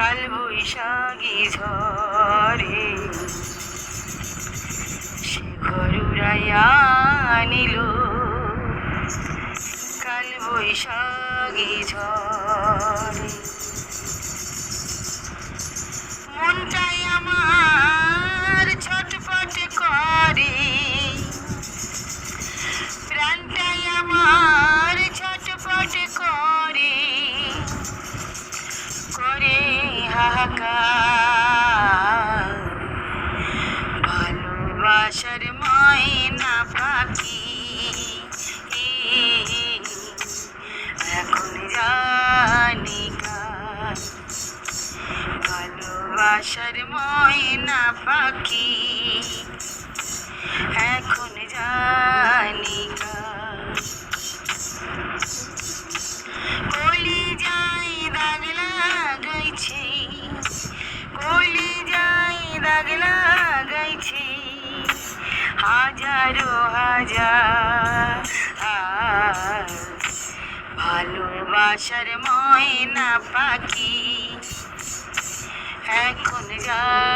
কাল বৈশাখী ঝরে সে ঘরুরাইয়া নিল কাল বৈশাখী ঝরে হাহাকার ভালোবাসার ময়না পাখি। এখন জানি ভালোবাসার ময়না পাখি। লাগাইছে হাজারো হাজার ভালোবাসার ময়না পাখি এখন কা